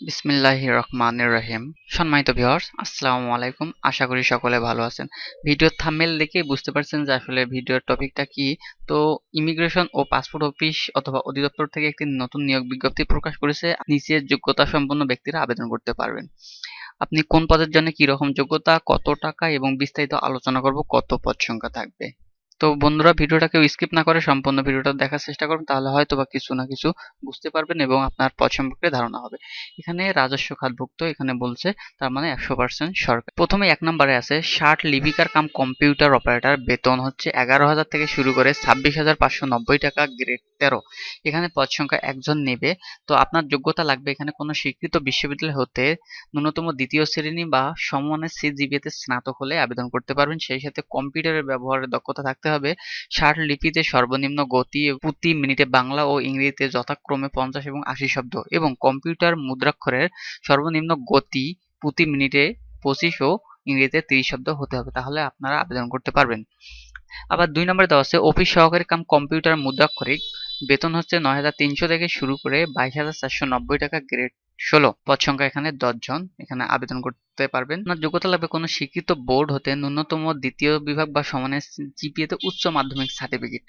বিসমিল্লাহ রহমানির রহিম। সম্মানিত ভিউয়ার্স, আসসালামু আলাইকুম। আশা করি সকলে ভালো আছেন। ভিডিওর থাম্বনেল দেখে বুঝতে পারছেন যে আসলে ভিডিওর টপিকটা কি। তো ইমিগ্রেশন ও পাসপোর্ট অফিস অথবা অধিদপ্তর থেকে একটি নতুন নিয়োগ বিজ্ঞপ্তি প্রকাশ করেছে। নিচের যোগ্যতা সম্পন্ন ব্যক্তিরা আবেদন করতে পারবেন। আপনি কোন পদের জন্য কি রকম যোগ্যতা, কত টাকা এবং বিস্তারিত আলোচনা করব, কত পদ সংখ্যা থাকবে। তো বন্ধুরা ভিডিওটা কেউ স্কিপ না করে সম্পূর্ণ ভিডিওটা দেখার চেষ্টা করবেন তাহলে হয়তো বা কিছু না কিছু বুঝতে পারবেন এবং আপনার পদ সম্পর্কে ধারণা হবে। এখানে রাজস্ব খাতভুক্ত, এখানে বলছে তার মানে একশো পার্সেন্ট সরকার। প্রথমে এক নম্বরে আছে, ষাট লিপিকার কাম কম্পিউটার অপারেটর, বেতন হচ্ছে এগারো হাজার থেকে শুরু করে ছাব্বিশ হাজার পাঁচশো নব্বই টাকা গ্রেড তেরো। এখানে পদ সংখ্যা একজন নেবে। তো আপনার যোগ্যতা লাগবে এখানে কোনো স্বীকৃত বিশ্ববিদ্যালয় হতে ন্যূনতম দ্বিতীয় শ্রেণি বা সমমানের সিজিবিএতে স্নাতক হলে আবেদন করতে পারবেন। সেই সাথে কম্পিউটারের ব্যবহারের দক্ষতা থাকতে হবে। ষাট লিপিতে সর্বনিম্ন গতি প্রতি মিনিটে বাংলা ও ইংরেজিতে যথাক্রমে পঞ্চাশ এবং আশি শব্দ এবং কম্পিউটার মুদ্রাক্ষরের সর্বনিম্ন গতি প্রতি মিনিটে পঁচিশ ও ইংরেজিতে তিরিশ শব্দ হতে হবে। তাহলে আপনারা আবেদন করতে পারবেন। আবার দুই নম্বরে দেওয়া আছে, অফিস সহকারী কাম কম্পিউটার মুদ্রাক্ষরিক বেতন হচ্ছে নয় হাজার তিনশো থেকে শুরু করে বাইশ হাজার চারশো নব্বই টাকা গ্রেড ষোলো। পদ সংখ্যা এখানে জন। এখানে আবেদন করতে পারবেন। আপনার যোগ্যতা লাগবে কোনো স্বীকৃত বোর্ড হতে ন্যূনতম দ্বিতীয় বিভাগ বা সমানের জিপিএতে উচ্চ মাধ্যমিক সার্টিফিকেট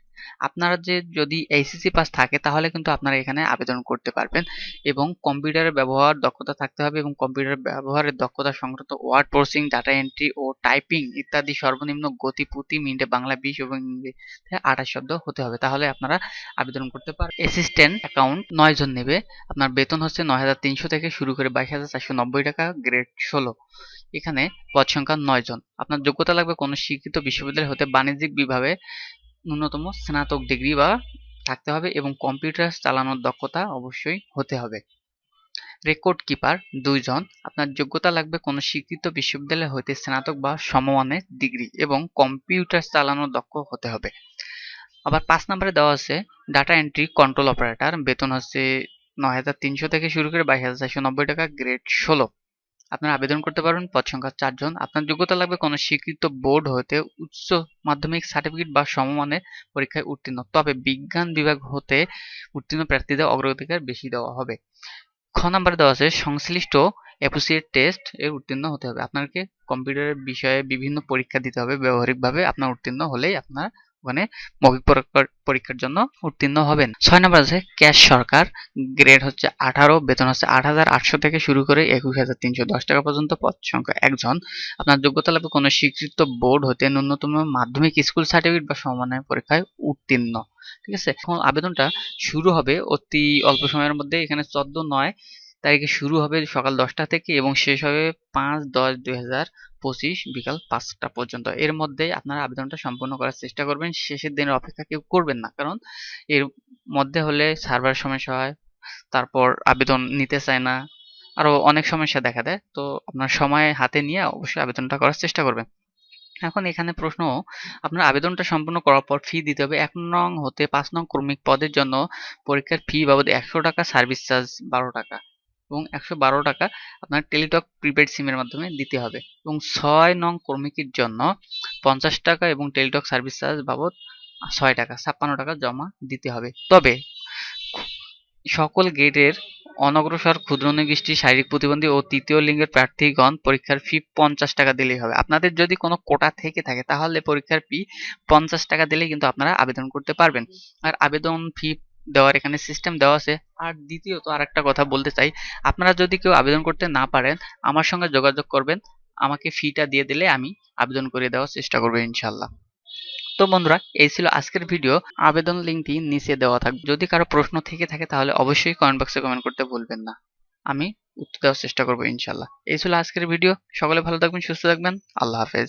আপনারা যে যদি এইচএসসি পাস থাকে, তাহলে কিন্তু আপনারা এখানে আবেদন করতে পারবেন এবং কম্পিউটারের ব্যবহার দক্ষতা থাকতে হবে এবং কম্পিউটার ব্যবহারের দক্ষতা সংক্রান্ত ওয়ার্ড প্রসেসিং ডাটা এন্ট্রি ও টাইপিং ইত্যাদি সর্বনিম্ন গতি প্রতি মিনিটে বাংলা, বিশ এবং ইংরেজিতে আঠাশ শব্দ হতে হবে। তাহলে আপনারা আবেদন করতে পারেন অ্যাসিস্ট্যান্ট অ্যাকাউন্ট নয় জন নেবে। আপনার বেতন হচ্ছে নয় হাজার তিনশো থেকে শুরু করে বাইশ হাজার চারশো নব্বই টাকা গ্রেড ষোলো। এখানে পদ সংখ্যা নয় জন। আপনার যোগ্যতা লাগবে কোনো শিক্ষিত বিশ্ববিদ্যালয় হতে বাণিজ্যিক বিভাগে ন্যূনতম স্নাতক ডিগ্রি বা থাকতে হবে এবং কম্পিউটার চালানোর দক্ষতা অবশ্যই হতে হবে। রেকর্ড কিপার দুইজন আপনার যোগ্যতা লাগবে কোনো স্বীকৃত বিশ্ববিদ্যালয় হইতে স্নাতক বা সমমানের ডিগ্রি এবং কম্পিউটার চালানোর দক্ষ হতে হবে। আবার পাঁচ নম্বরে দেওয়া আছে, ডাটা এন্ট্রি কন্ট্রোল অপারেটর। বেতন হচ্ছে নয় হাজার তিনশো থেকে শুরু করে বাইশ হাজার চারশো নব্বই টাকা, গ্রেড ষোলো। আপনারা আবেদন করতে পারবেন। পদ সংখ্যা চারজন আপনার যোগ্যতা লাগবে কোনো স্বীকৃত বোর্ড হতে উচ্চ মাধ্যমিক সার্টিফিকেট বা সমমানের পরীক্ষায় উত্তীর্ণ। তবে বিজ্ঞান বিভাগ হতে উত্তীর্ণ প্রার্থীদের অগ্রাধিকার বেশি দেওয়া হবে। খ নাম্বারে দেওয়া আছে, সংশ্লিষ্ট অ্যাপোসিয়েট টেস্ট এর উত্তীর্ণ হতে হবে। আপনাকে কম্পিউটারের বিষয়ে বিভিন্ন পরীক্ষা দিতে হবে। ব্যবহারিকভাবে আপনার উত্তীর্ণ হলেই আপনার ওখানে মৌখিক পরীক্ষার জন্য উত্তীর্ণ হবেন। ছয় নম্বর আছে, ক্যাশ সরকার। গ্রেড হচ্ছে আঠারো, বেতন হচ্ছে আট হাজার আটশো থেকে শুরু করে একুশ হাজার তিনশো দশ টাকা পর্যন্ত পদ সংখ্যা একজন। আপনার যোগ্যতা লাগবে কোনো স্বীকৃত বোর্ড হতে ন্যূনতম মাধ্যমিক স্কুল সার্টিফিকেট বা সমানের পরীক্ষায় উত্তীর্ণ। ঠিক আছে? এখন আবেদনটা শুরু হবে অতি অল্প সময়ের মধ্যে, এখানে চোদ্দ নয় তারিখে শুরু হবে সকাল দশটা থেকে এবং শেষ হবে পাঁচ দশ দুই হাজার পঁচিশ বিকাল পাঁচটা পর্যন্ত। এর মধ্যে আপনারা আবেদনটা সম্পূর্ণ করার চেষ্টা করবেন। শেষের দিনের অপেক্ষা কেউ করবেন না। কারণ এর মধ্যে হলে সার্ভার সমস্যা হয়, তারপর আবেদন নিতে চায় না আরও অনেক সমস্যা দেখা দেয়। তো আপনার সময় হাতে নিয়ে অবশ্যই আবেদনটা করার চেষ্টা করবেন। এখন এখানে প্রশ্ন, আপনার আবেদনটা সম্পূর্ণ করার পর ফি দিতে হবে। এক নং হতে পাঁচ নং কর্মিক পদের জন্য পরীক্ষার ফি বাবদ একশো টাকা সার্ভিস চার্জ বারো টাকা। এবং একশো বারো টাকা আপনার টেলিটক প্রিপেড সিমের মাধ্যমে দিতে হবে। এবং ছয় নং কর্মীকির জন্য পঞ্চাশ টাকা এবং টেলিটক সার্ভিস চার্জ বাবদ ছয় টাকা, ছাপ্পান্ন টাকা জমা দিতে হবে। তবে সকল গেটের অনগ্রসর ক্ষুদ্র নিগোষ্ঠী, শারীরিক প্রতিবন্ধী ও তৃতীয় লিঙ্গের প্রার্থীগণ পরীক্ষার ফি পঞ্চাশ টাকা দিলেই হবে। আপনাদের যদি কোনো কোটা থেকে থাকে, তাহলে পরীক্ষার ফি পঞ্চাশ টাকা দিলেই কিন্তু আপনারা আবেদন করতে পারবেন। আর আবেদন ফি দেওয়ার এখানে সিস্টেম দেওয়া আছে। আর দ্বিতীয়ত আর একটা কথা বলতে চাই, আপনারা যদি কেউ আবেদন করতে না পারেন, আমার সঙ্গে যোগাযোগ করবেন, আমাকে ফিটা দিয়ে দিলে আমি আবেদন করে দেওয়ার চেষ্টা করব ইনশাল্লাহ তো বন্ধুরা, এই ছিল আজকের ভিডিও আবেদন লিঙ্কটি নিচে দেওয়া থাকবে যদি কারও প্রশ্ন থেকে থাকে তাহলে অবশ্যই কমেন্ট বক্সে কমেন্ট করতে ভুলবেন না। আমি উত্তর দেওয়ার চেষ্টা করব ইনশাল্লাহ এই ছিল আজকের ভিডিও সকলে ভালো থাকবেন, সুস্থ থাকবেন। আল্লাহ হাফেজ।